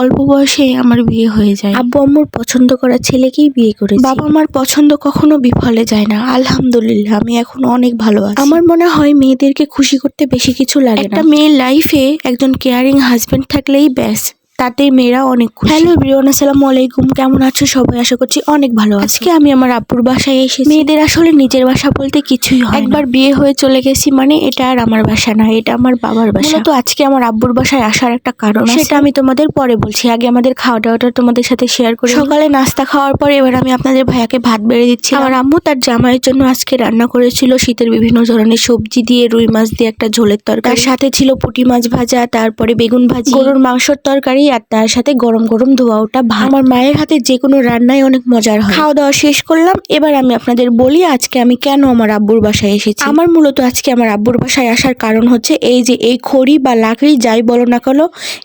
অল্প বয়সে আমার বিয়ে হয়ে যায়। আব্বু আম্মুর পছন্দ করা ছেলেকেই বিয়ে করে বাবা আমার পছন্দ কখনো বিফলে যায় না আলহামদুলিল্লাহ আমি এখন অনেক ভালো আছি আমার মনে হয় মেয়েদেরকে খুশি করতে বেশি কিছু লাগে না। একটা মেয়ের লাইফে একজন কেয়ারিং হাজবেন্ড থাকলেই ব্যাস তাতে মেয়েরা অনেক হ্যালো এভরিওয়ান আসসালামু আলাইকুম। কেমন আছো? সবাই আশা করছি অনেক ভালো। আজকে আমি আমার আব্বুর বাসায় এসেছি। মেয়েদের আসলে নিজের বাসা বলতে কিছুই হয় একবার বিয়ে হয়ে চলে গেছি মানে এটা আর আমার বাসা না এটা আমার বাবার বাসা। তো আজকে আমার আব্বুর বাসায় আসার একটা কারণ আছে। সেটা আমি তোমাদের পরে বলছি। আগে আমাদের খাওয়া দাওয়াটা তোমাদের সাথে শেয়ার করি সকালে নাস্তা খাওয়ার পরে এবার আমি আপনাদের ভাইয়াকে ভাত বেড়ে দিচ্ছি। আমার আম্মু তার জামাইয়ের জন্য আজকে রান্না করেছিল শীতের বিভিন্ন ধরনের সবজি দিয়ে রুই মাছ দিয়ে একটা ঝোলের তরকারি। তার সাথে ছিল পুঁটি মাছ ভাজা তারপরে বেগুন ভাজি গরুর মাংসর তরকারি আর তার সাথে গরম গরম ধোয়া ওটা ভাত। আমার মায়ের হাতে যে কোনো রান্নাই অনেক মজার হয়। খাওয়া দাওয়া শেষ করলাম, এবার আমি আপনাদের বলি আজকে আমি কেন আমার আব্বুর বাসায় এসেছি। আমার মূলত আজকে আমার আব্বুর বাসায় আসার কারণ হচ্ছে এই যে এই খড়ি বা লাকড়ি যাই বলো না কেন,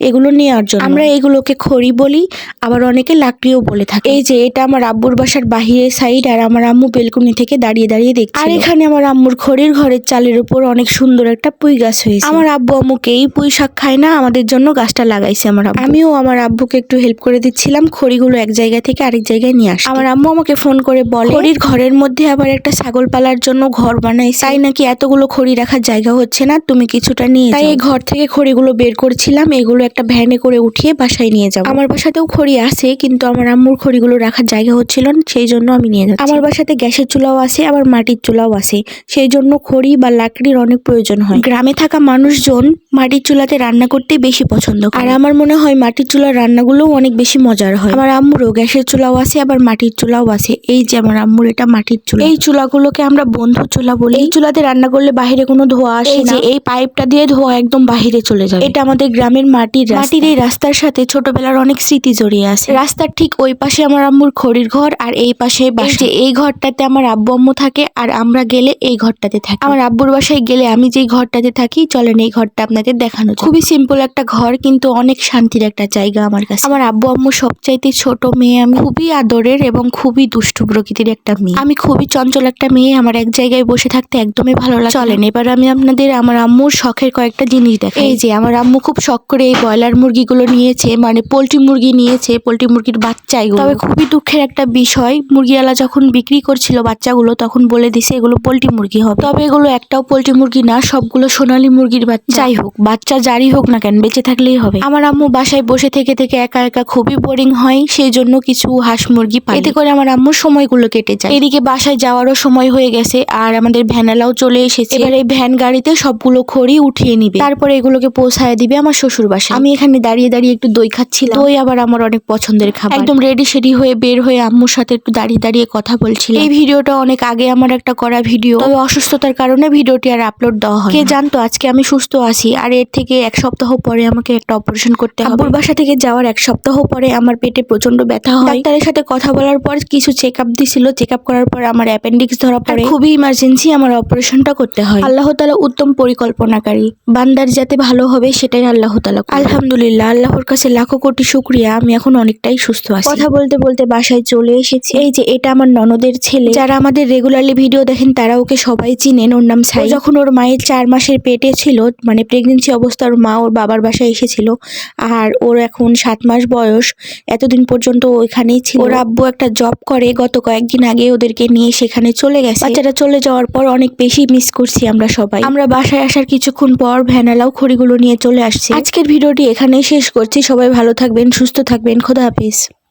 এগুলো নেওয়ার জন্য। আমরা এগুলোকে খড়ি বলি, আবার অনেকে লাকড়িও বলে থাকে। এই যে এটা আমার আব্বুর বাসার বাহিরের সাইড আর আমার আম্মু বেলকুনি থেকে দাঁড়িয়ে দাঁড়িয়ে দেখছে আর এখানে আমার আম্মুর খড়ির ঘরের চালের উপর অনেক সুন্দর একটা পুঁই গাছ হয়েছে। আমার আব্বু আম্মুকে এই পুঁই শাক খায় না, আমাদের জন্য গাছটা লাগাইছে আমার আব্বু। আমিও আমার আব্বুকে একটু হেল্প করে দিচ্ছিলাম খড়িগুলো এক জায়গা থেকে আরেক জায়গায় নিয়ে আসে আমার আম্মু আমাকে ফোন করে বলে খড়ির ঘরের মধ্যে আবার একটা ছাগল পালার জন্য ঘর বানাই তাই নাকি এতগুলো খড়ি রাখার জায়গা হচ্ছে না? তুমি কিছুটা নিয়ে তাই এই ঘর থেকে খড়িগুলো বের করছিলাম এগুলো একটা ভ্যানে করে উঠিয়ে বাসায় নিয়ে যাব। আমার বাসাতেও খড়ি আছে কিন্তু আমার আম্মুর খড়িগুলো রাখার জায়গা হচ্ছিল না সেই জন্য আমি নিয়ে যাচ্ছি। আমার বাসাতে গ্যাসের চুলাও আছে আবার মাটির চুলাও আছে। সেই জন্য খড়ি বা লাকড়ির অনেক প্রয়োজন হয়। গ্রামে থাকা মানুষজন মাটির চুলাতে রান্না করতে বেশি পছন্দ করে। আর আমার মনে হয় মাটির চুলার রান্নাগুলোও অনেক বেশি মজার হয়। আমার আম্মুরও গ্যাসের চুলাও আছে আবার মাটির চুলাও আছে। এই যে আমার আম্মুর এটা মাটির চুলা। এই চুলাগুলোকে আমরা বন্ধু চুলা বলি। এই চুলাতে রান্না করলে বাইরে কোনো ধোঁয়া আসে না। এই পাইপটা দিয়ে ধোঁয়া একদম বাহিরে চলে যায় এটা আমাদের গ্রামের মাটির মাটির এই রাস্তার সাথে ছোটবেলার অনেক স্মৃতি জড়িয়ে আছে। রাস্তার ঠিক ওই পাশে আমার আম্মুর খড়ির ঘর আর এই পাশে বাসা। যে এই ঘরটাতে আমার আব্বু আম্মু থাকে আর আমরা গেলে এই ঘরটাতে থাকি। আমার আব্বুর বাসায় গেলে আমি যেই ঘরটাতে থাকি চলেন এই ঘরটা আপনাদের দেখানো খুবই সিম্পল একটা ঘর কিন্তু অনেক শান্তির একটা জায়গা আমার কাছে। আমার আব্বু আম্মু সবচাইতে ছোট মেয়ে আমি খুবই আদরের এবং খুবই দুষ্টু প্রকৃতির একটা মেয়ে। আমি খুবই চঞ্চল একটা মেয়ে আমার এক জায়গায় বসে থাকতে একদমই ভালো লাগে চলেন এবার আমি আপনাদের আমার আম্মুর শখের কয়েকটা জিনিস দেখাই। এই যে আমার আম্মু খুব শখ করে এই ব্রয়লার মুরগিগুলো নিয়েছে মানে পোলট্রি মুরগি নিয়েছে পোলট্রি মুরগির বাচ্চা এগুলো। তবে খুবই দুঃখের একটা বিষয় মুরগিওয়ালা যখন বিক্রি করছিল বাচ্চাগুলো তখন বলে দিছে এগুলো পোলট্রি মুরগি হবে। তবে এগুলো একটাও পোলট্রি মুরগি না সবগুলো সোনালী মুরগির বাচ্চা। যাই হোক বাচ্চা যারই হোক না কেন বেঁচে থাকলেই হবে। আমার আম্মু বাসায় বসে থেকে থেকে একা একা খুবই বোরিং হয়, সেই জন্য কিছু হাঁস মুরগি পাই। এতে করে আমার আম্মুর সময়গুলো কেটে যায়। এদিকে বাসায় যাওয়ারও সময় হয়ে গেছে আর আমাদের ভ্যানালাও চলে এসেছে। এবার এই ভ্যান গাড়িতে সবগুলো খড়ি উঠিয়ে নিবে। তারপরে এগুলোকে পৌঁছায় দিবে আমার শ্বশুর বাসায়। আমি এখানে দাঁড়িয়ে দাঁড়িয়ে একটু দই খাচ্ছিলাম। দই আবার আমার অনেক পছন্দের খাবার। একদম রেডি সেডি হয়ে বের হয়ে আম্মুর সাথে একটু দাঁড়িয়ে দাঁড়িয়ে কথা বলছিলাম। এই ভিডিওটা অনেক আগে আমার একটা করা ভিডিও। তবে অসুস্থতার কারণে ভিডিওটি আর আপলোড দেওয়া হয় কে জানতো? আজকে আমি সুস্থ আছি। আর এর থেকে এক সপ্তাহ পরে আমাকে একটা অপারেশন করতে হবে। আব্বুর বাসা থেকে যাওয়ার এক সপ্তাহ পরে আমার পেটে প্রচণ্ড ব্যথা হয়। ডাক্তারের সাথে কথা বলার পর কিছু চেক আপ দিছিল। চেক আপ করার পর আমার অ্যাপেন্ডিক্স ধরা পড়ে। খুবই ইমার্জেন্সি আমার অপারেশনটা করতে হয়। আল্লাহ তালা উত্তম পরিকল্পনাকারী। বান্দার যাতে ভালো হবে সেটাই আল্লাহ তালা আলহামদুলিল্লাহ আল্লাহর কাছে লাখো কোটি শুক্রিয়া। আমি এখন অনেকটাই সুস্থ আছি। কথা বলতে বলতে বাসায় চলে এসেছি। এই যে এটা আমার ননদের ছেলে। যারা আমাদের রেগুলারলি ভিডিও দেখেন তারা ওকে সবাই চিনেন। ওর নাম সাই যখন ওর মায়ের চার মাসের পেটে ছিল মানে প্রেগনেন্সি অবস্থা ওর মা ওর বাবার বাসায় এসেছিল। আর ওর এখন সাত মাস বয়স। এতদিন পর্যন্ত ওইখানেই ছিল। ওর আব্বু একটা জব করে। গত কয়েকদিন আগে ওদেরকে নিয়ে সেখানে চলে গেছে। বাচ্চাটা চলে যাওয়ার পর অনেক বেশি মিস করছি আমরা সবাই। আমরা বাসায় আসার কিছুক্ষণ পর ভ্যানালাও খড়িগুলো নিয়ে চলে আসছি। আজকের ভিডিওটি এখানেই শেষ করছি। সবাই ভালো থাকবেন, সুস্থ থাকবেন। খোদা হাফিজ।